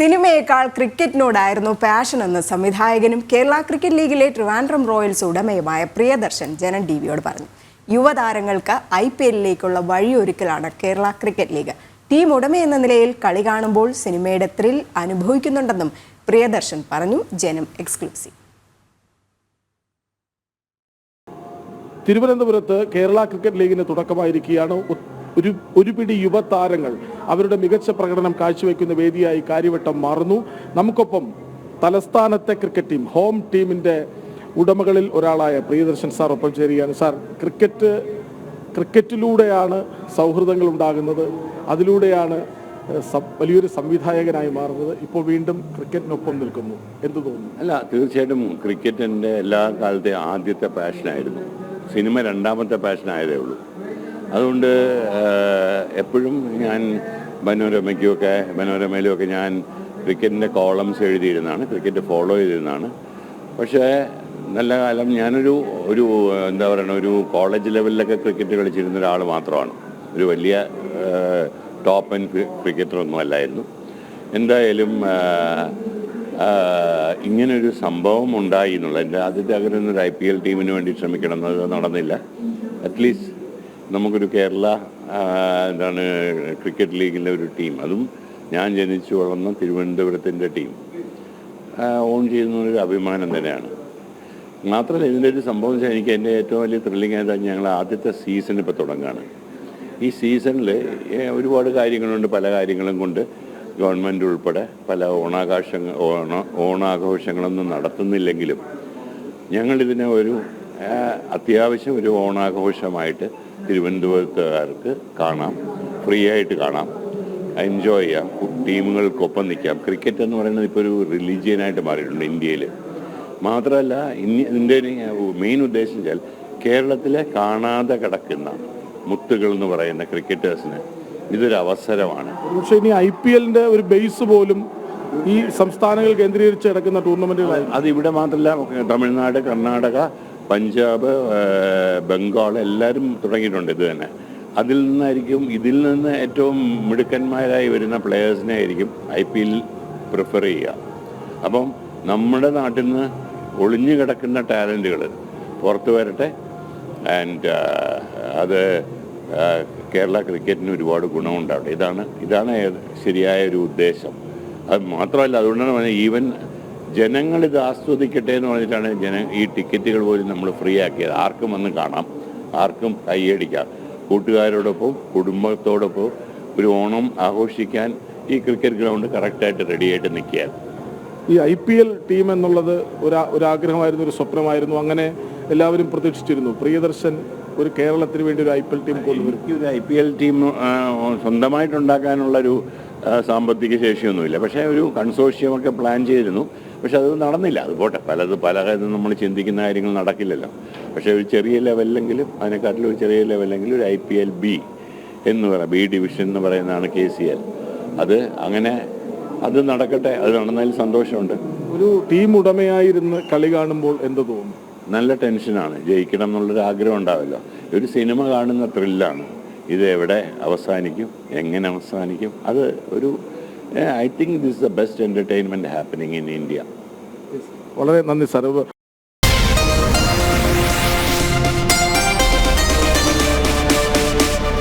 സിനിമയേക്കാൾ ക്രിക്കറ്റിനോടായിരുന്നു passion എന്ന് സംവിധായകനും Kerala cricket ലീഗിലെ ട്രിവാൻഡ്രം റോയൽസ് ഉടമയുമായ പ്രിയദർശൻ ജനൻ ടി വിയോട് പറഞ്ഞു. യുവതാരങ്ങൾക്ക് ഐ പി എല്ലിലേക്കുള്ള വഴിയൊരുക്കലാണ് കേരള ക്രിക്കറ്റ് ലീഗ്. ടീം ഉടമയെന്ന നിലയിൽ കളി കാണുമ്പോൾ സിനിമയുടെ ത്രിൽ അനുഭവിക്കുന്നുണ്ടെന്നും പ്രിയദർശൻ പറഞ്ഞു. ജനം എക്സ്ക്ലൂസീവ് തിരുവനന്തപുരത്ത് കേരള ക്രിക്കറ്റ് ലീഗിന് തുടക്കമായിരിക്കുകയാണ് ഒരു ഒരു പിടി യുവതാരങ്ങൾ അവരുടെ മികച്ച പ്രകടനം കാഴ്ചവെക്കുന്ന വേദിയായി കാര്യവട്ടം മാറുന്നു. നമുക്കൊപ്പം തലസ്ഥാനത്തെ ക്രിക്കറ്റ് ടീം ഹോം ടീമിന്റെ ഉടമകളിൽ ഒരാളായ പ്രിയദർശൻ സാർ ഒപ്പം ചേരുകയാണ്. സാർ ക്രിക്കറ്റ് ക്രിക്കറ്റിലൂടെയാണ് സൗഹൃദങ്ങൾ ഉണ്ടാകുന്നത്. അതിലൂടെയാണ് വലിയൊരു സംവിധായകനായി മാറുന്നത്. ഇപ്പോൾ വീണ്ടും ക്രിക്കറ്റിനൊപ്പം നിൽക്കുന്നു. എന്ത് തോന്നുന്നു? അല്ല തീർച്ചയായിട്ടും ക്രിക്കറ്റിന്റെ എല്ലാ കാലത്തെ ആദ്യത്തെ പാഷനായിരുന്നു സിനിമ രണ്ടാമത്തെ പാഷനായതേ ഉള്ളൂ. അതുകൊണ്ട് എപ്പോഴും ഞാൻ മനോരമയ്ക്കുമൊക്കെ മനോരമയിലുമൊക്കെ ഞാൻ ക്രിക്കറ്റിന്റെ കോളംസ് എഴുതിയിരുന്നാണ് ക്രിക്കറ്റ് ഫോളോ ചെയ്തിരുന്നതാണ് പക്ഷേ നല്ല കാലം ഞാനൊരു ഒരു എന്താ പറയുക ഒരു കോളേജ് ലെവലിലൊക്കെ ക്രിക്കറ്റ് കളിച്ചിരുന്ന ഒരാൾ മാത്രമാണ്. ഒരു വലിയ ടോപ്പ് ആൻഡ് ക്രിക്കറ്ററൊന്നും അല്ലായിരുന്നു. എന്തായാലും ഇങ്ങനൊരു സംഭവം ഉണ്ടായി എന്നുള്ളത് എന്റെ ആദ്യത്തെ ആഗ്രഹം ഒരു ഐ പി എൽ ടീമിന് വേണ്ടി ശ്രമിക്കണം എന്നത് നടന്നില്ല. അറ്റ്ലീസ്റ്റ് നമുക്കൊരു കേരള എന്താണ് ക്രിക്കറ്റ് ലീഗിലെ ഒരു ടീം. അതും ഞാൻ ജനിച്ചു വളർന്ന തിരുവനന്തപുരത്തിന്റെ ടീം. ഓൺ ചെയ്യുന്ന ഒരു അഭിമാനം തന്നെയാണ്. മാത്രമല്ല ഇതിന്റെ ഒരു സംഭവം വെച്ചാൽ എനിക്ക് എന്റെ ഏറ്റവും വലിയ ത്രില്ലിംഗ് ആയതാണ് ഞങ്ങൾ ആദ്യത്തെ സീസൺ ഇപ്പോൾ തുടങ്ങുകയാണ് ഈ സീസണിൽ ഒരുപാട് കാര്യങ്ങളുണ്ട് പല കാര്യങ്ങളും കൊണ്ട് ഗവൺമെന്റ് ഉൾപ്പെടെ പല ഓണാകാശ ഓണ ഓണാഘോഷങ്ങളൊന്നും നടത്തുന്നില്ലെങ്കിലും ഞങ്ങളിതിനെ ഒരു അത്യാവശ്യം ഒരു ഓണാഘോഷമായിട്ട് തിരുവനന്തപുരത്തുകാർക്ക് കാണാം. ഫ്രീ ആയിട്ട് കാണാം. എൻജോയ് ചെയ്യാം. ടീമുകൾക്കൊപ്പം നിൽക്കാം. ക്രിക്കറ്റ് എന്ന് പറയുന്നത് ഇപ്പോൾ ഒരു റിലീജിയനായിട്ട് മാറിയിട്ടുണ്ട് ഇന്ത്യയിൽ മാത്രമല്ല ഇനി ഇതിന്റെ മെയിൻ ഉദ്ദേശം വെച്ചാൽ കേരളത്തിലെ കാണാതെ കിടക്കുന്ന മുത്തുകൾ എന്ന് പറയുന്ന ക്രിക്കറ്റേഴ്സിന് ഇതൊരു അവസരമാണ്. പക്ഷേ ഇനി ഐ പി എല്ലിന്റെ ഒരു ബേസ് പോലും ഈ സംസ്ഥാനങ്ങൾ കേന്ദ്രീകരിച്ച് കിടക്കുന്ന ടൂർണമെന്റുകളായി അത് ഇവിടെ മാത്രമല്ല തമിഴ്നാട് കർണാടക പഞ്ചാബ് ബംഗാൾ എല്ലാവരും തുടങ്ങിയിട്ടുണ്ട് ഇത് തന്നെ. അതിൽ നിന്നായിരിക്കും ഇതിൽ നിന്ന് ഏറ്റവും മിടുക്കന്മാരായി വരുന്ന പ്ലെയേഴ്സിനെ ആയിരിക്കും ഐ പി എൽ പ്രിഫർ ചെയ്യുക. അപ്പം നമ്മുടെ നാട്ടിൽ നിന്ന് ഒളിഞ്ഞു കിടക്കുന്ന ടാലന്റുകൾ പുറത്തു വരട്ടെ. ആൻഡ് അത് കേരള ക്രിക്കറ്റിന് ഒരുപാട് ഗുണമുണ്ടാവട്ടെ. ഇതാണ് ഇതാണ് ശരിയായ ഒരു ഉദ്ദേശം. അത് മാത്രമല്ല അതുകൊണ്ടാണ് ഈവൻ ജനങ്ങൾ ഇത് ആസ്വദിക്കട്ടെ എന്ന് പറഞ്ഞിട്ടാണ് ജന ഈ ടിക്കറ്റുകൾ പോലും നമ്മൾ ഫ്രീ ആക്കിയത്. ആർക്കും വന്ന് കാണാം. ആർക്കും കൈയടിക്കാം കൂട്ടുകാരോടൊപ്പം കുടുംബത്തോടൊപ്പം ഒരു ഓണം ആഘോഷിക്കാൻ ഈ ക്രിക്കറ്റ് ഗ്രൗണ്ട് കറക്റ്റായിട്ട് റെഡിയായിട്ട് നിൽക്കുകയാണ്. ഈ ഐ പി എൽ ടീം എന്നുള്ളത് ഒരു ഒരാഗ്രഹമായിരുന്നു ഒരു സ്വപ്നമായിരുന്നു. അങ്ങനെ എല്ലാവരും പ്രതീക്ഷിച്ചിരുന്നു. പ്രിയദർശൻ ഒരു കേരളത്തിന് വേണ്ടി ഒരു ഐ പി എൽ ടീം കൊണ്ടുവരും. എനിക്ക് ഒരു ഐ പി എൽ ടീം സ്വന്തമായിട്ടുണ്ടാക്കാനുള്ളൊരു സാമ്പത്തിക ശേഷിയൊന്നുമില്ല. പക്ഷേ ഒരു കൺസോഷ്യമൊക്കെ പ്ലാൻ ചെയ്തിരുന്നു. പക്ഷെ അത് നടന്നില്ല. അത് പോട്ടെ. പലത് പല കാര്യം നമ്മൾ ചിന്തിക്കുന്ന കാര്യങ്ങൾ നടക്കില്ലല്ലോ. പക്ഷേ ഒരു ചെറിയ ലെവലിലെങ്കിലും അതിനെക്കാട്ടിലും ഒരു ചെറിയ ലെവലിലെങ്കിലും ഒരു ഐ പി എൽ ബി എന്ന് പറയാം ബി ഡിവിഷൻ എന്ന് പറയുന്നതാണ് കെ സി എൽ. അത് അങ്ങനെ അത് നടക്കട്ടെ. അത് നടന്നതിൽ സന്തോഷമുണ്ട്. ഒരു ടീം ഉടമയായിരുന്ന് കളി കാണുമ്പോൾ എന്ത് തോന്നും? നല്ല ടെൻഷനാണ്. ജയിക്കണം എന്നുള്ളൊരു ആഗ്രഹം ഉണ്ടാവല്ലോ. ഒരു സിനിമ കാണുന്ന ത്രില്ലാണ്. ഇത് എവിടെ അവസാനിക്കും? എങ്ങനെ അവസാനിക്കും? അത് ഒരു I think this the best entertainment happening in India വളരെ നന്ദി സാർ